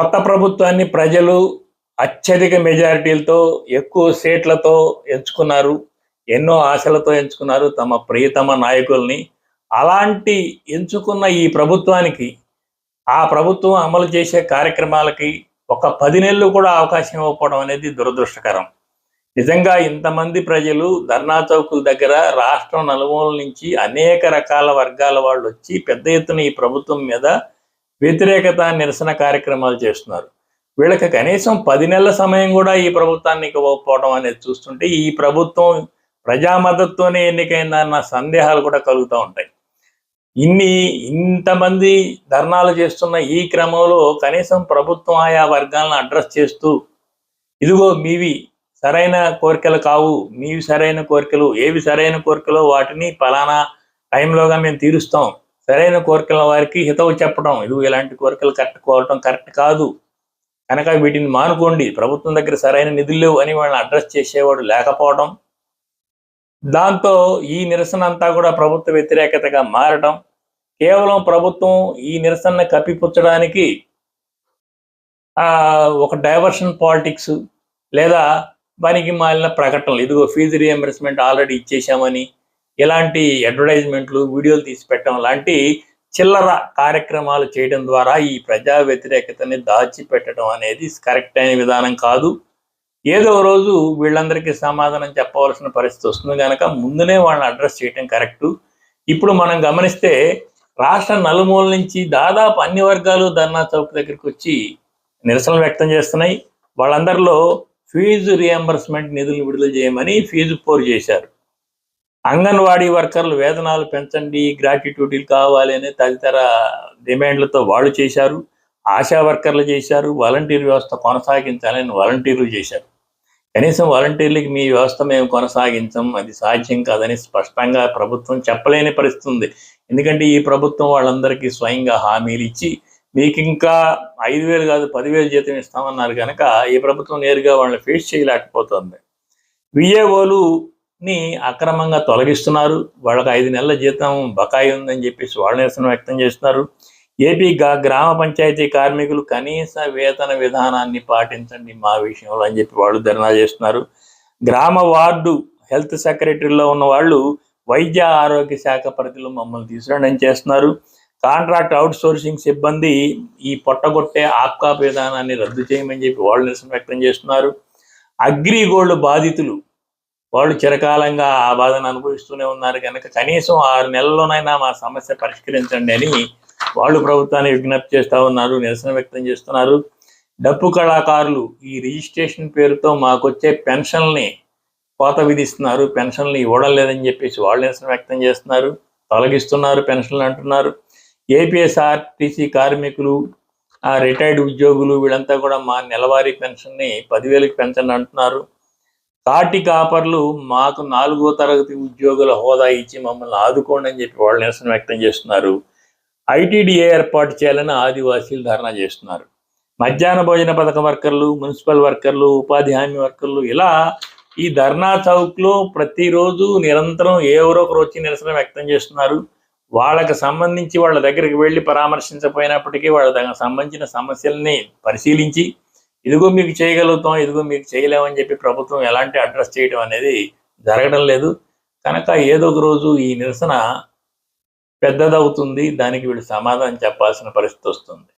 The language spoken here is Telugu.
కొత్త ప్రభుత్వాన్ని ప్రజలు అత్యధిక మెజారిటీలతో ఎక్కువ సీట్లతో ఎంచుకున్నారు ఎన్నో ఆశలతో ఎంచుకున్నారు తమ ప్రియతమ నాయకుల్ని. అలాంటి ఎంచుకున్న ఈ ప్రభుత్వానికి ఆ ప్రభుత్వం అమలు చేసే కార్యక్రమాలకి ఒక పది నెలలు కూడా అవకాశం ఇవ్వకపోవడం అనేది దురదృష్టకరం. నిజంగా ఇంతమంది ప్రజలు ధర్నా చౌకుల దగ్గర రాష్ట్రం నలుమూల నుంచి అనేక రకాల వర్గాల వాళ్ళు వచ్చి పెద్ద ఎత్తున ఈ ప్రభుత్వం మీద వ్యతిరేకత నిరసన కార్యక్రమాలు చేస్తున్నారు. వీళ్ళకి కనీసం పది నెలల సమయం కూడా ఈ ప్రభుత్వానికి ఇవ్వకపోవడం అనేది చూస్తుంటే ఈ ప్రభుత్వం ప్రజా మద్దతుతోనే ఎన్నికైందన్న సందేహాలు కూడా కలుగుతూ ఉంటాయి. ఇన్ని ఇంతమంది ధర్నాలు చేస్తున్న ఈ క్రమంలో కనీసం ప్రభుత్వం ఆయా వర్గాలను అడ్రస్ చేస్తూ ఇదిగో మీవి సరైన కోరికలు కావు మీవి సరైన కోరికలు ఏవి సరైన కోరికలు వాటిని ఫలానా టైంలోగా మేము తీరుస్తాం. సరైన కోరికల వారికి హితవు చెప్పడం. ఇది ఇలాంటి కోరికలు కరెక్ట్ కోరటం కరెక్ట్ కాదు. కనుక వీటిని మానుకోండి. ప్రభుత్వం దగ్గర సరైన నిధులు లేవు అని వాళ్ళని అడ్రస్ చేసేవాడు లేకపోవడం. దాంతో ఈ నిరసన అంతా కూడా ప్రభుత్వ వ్యతిరేకతగా మారడం. కేవలం ప్రభుత్వం ఈ నిరసన కప్పిపుచ్చడానికి ఆ, ఒక డైవర్షన్ పాలిటిక్స్ లేదా పనికి మాలిన ప్రకటనలు. ఇదిగో ఫీజు రియంబర్స్మెంట్ ఆల్రెడీ ఇచ్చేసామని ఇలాంటి అడ్వర్టైజ్మెంట్లు వీడియోలు తీసి పెట్టడం లాంటి చిల్లర కార్యక్రమాలు చేయడం ద్వారా ఈ ప్రజా వ్యతిరేకతని దాచిపెట్టడం అనేది కరెక్ట్ అయిన విధానం కాదు. ఏదో రోజు వీళ్ళందరికీ సమాధానం చెప్పవలసిన పరిస్థితి వస్తుంది కనుక ముందునే వాళ్ళని అడ్రస్ చేయడం కరెక్టు. ఇప్పుడు మనం గమనిస్తే రాష్ట్ర నలుమూల నుంచి దాదాపు అన్ని వర్గాలు ధర్నా చౌక్ దగ్గరికి వచ్చి నిరసనలు వ్యక్తం చేస్తున్నాయి. వాళ్ళందరిలో ఫీజు రియంబర్స్మెంట్ నిధులు విడుదల చేయమని ఫీజు పోరు చేశారు. అంగన్వాడీ వర్కర్లు వేతనాలు పెంచండి గ్రాట్యుటీలు కావాలి అనే తదితర డిమాండ్లతో వాళ్ళు చేశారు. ఆశా వర్కర్లు చేశారు. వాలంటీర్ వ్యవస్థ కొనసాగించాలని వాలంటీర్లు చేశారు. కనీసం వాలంటీర్లకి మీ వ్యవస్థ మేము కొనసాగించం అది సాధ్యం కాదని స్పష్టంగా ప్రభుత్వం చెప్పలేని పరిస్థితి ఉంది ఎందుకంటే ఈ ప్రభుత్వం వాళ్ళందరికీ స్వయంగా హామీలు ఇచ్చి మీకు ఇంకా ఐదు వేలు కాదు పదివేలు జీతం ఇస్తామన్నారు కనుక ఈ ప్రభుత్వం నేరుగా వాళ్ళని ఫేస్ చేయలేకపోతుంది. ని అక్రమంగా తొలగిస్తున్నారు. వాళ్ళకి ఐదు నెలల జీతం బకాయి ఉందని చెప్పేసి వాళ్ళ నిరసన వ్యక్తం చేస్తున్నారు. ఏపీ గ్రామ పంచాయతీ కార్మికులు కనీస వేతన విధానాన్ని పాటించండి మా విషయంలో అని చెప్పి వాళ్ళు ధర్నా చేస్తున్నారు. గ్రామ వార్డు హెల్త్ సెక్రటరీలో ఉన్న వాళ్ళు వైద్య ఆరోగ్య శాఖ పరిధిలో మమ్మల్ని తీసుకురండి చేస్తున్నారు. కాంట్రాక్ట్ అవుట్ సోర్సింగ్ సిబ్బంది ఈ పొట్టగొట్టే ఆప్కాప్ విధానాన్ని రద్దు చేయమని చెప్పి వాళ్ళు నిరసన వ్యక్తం చేస్తున్నారు. అగ్రిగోల్డ్ బాధితులు వాళ్ళు చిరకాలంగా ఆ బాధను అనుభవిస్తూనే ఉన్నారు కనుక కనీసం ఆరు నెలల్లోనైనా మా సమస్య పరిష్కరించండి అని వాళ్ళు ప్రభుత్వాన్ని విజ్ఞప్తి చేస్తూ ఉన్నారు నిరసన వ్యక్తం చేస్తున్నారు. డప్పు కళాకారులు ఈ రిజిస్ట్రేషన్ పేరుతో మాకొచ్చే పెన్షన్ని కోత విధిస్తున్నారు పెన్షన్లు ఇవ్వడం లేదని చెప్పేసి వాళ్ళు నిరసన వ్యక్తం చేస్తున్నారు తొలగిస్తున్నారు పెన్షన్లు అంటున్నారు. ఏపీఎస్ఆర్టీసీ కార్మికులు ఆ రిటైర్డ్ ఉద్యోగులు వీళ్ళంతా కూడా మా నెలవారీ పెన్షన్ని పదివేలకు పెంచండి అంటున్నారు. తాటి కాపర్లు మాకు నాలుగో తరగతి ఉద్యోగుల హోదా ఇచ్చి మమ్మల్ని ఆదుకోండి అని చెప్పి వాళ్ళు నిరసన వ్యక్తం చేస్తున్నారు. ఐటీడీఏ ఏర్పాటు చేయాలని ఆదివాసీలు ధర్నా చేస్తున్నారు. మధ్యాహ్న భోజన పథక వర్కర్లు మున్సిపల్ వర్కర్లు ఉపాధి హామీ వర్కర్లు ఇలా ఈ ధర్నా చౌక్లో ప్రతిరోజు నిరంతరం ఎవరో ఒకరు వచ్చి నిరసన వ్యక్తం చేస్తున్నారు. వాళ్ళకి సంబంధించి వాళ్ళ దగ్గరికి వెళ్ళి పరామర్శించపోయినప్పటికీ వాళ్ళ దగ్గర సంబంధించిన సమస్యల్ని పరిశీలించి ఇదిగో మీకు చేయగలుగుతాం ఇదిగో మీకు చేయలేమని చెప్పి ప్రభుత్వం ఎలాంటి అడ్రస్ చేయడం అనేది జరగడం లేదు. కనుక ఏదో ఒక రోజు ఈ నిరసన పెద్దదవుతుంది దానికి వీళ్ళు సమాధానం చెప్పాల్సిన పరిస్థితి వస్తుంది.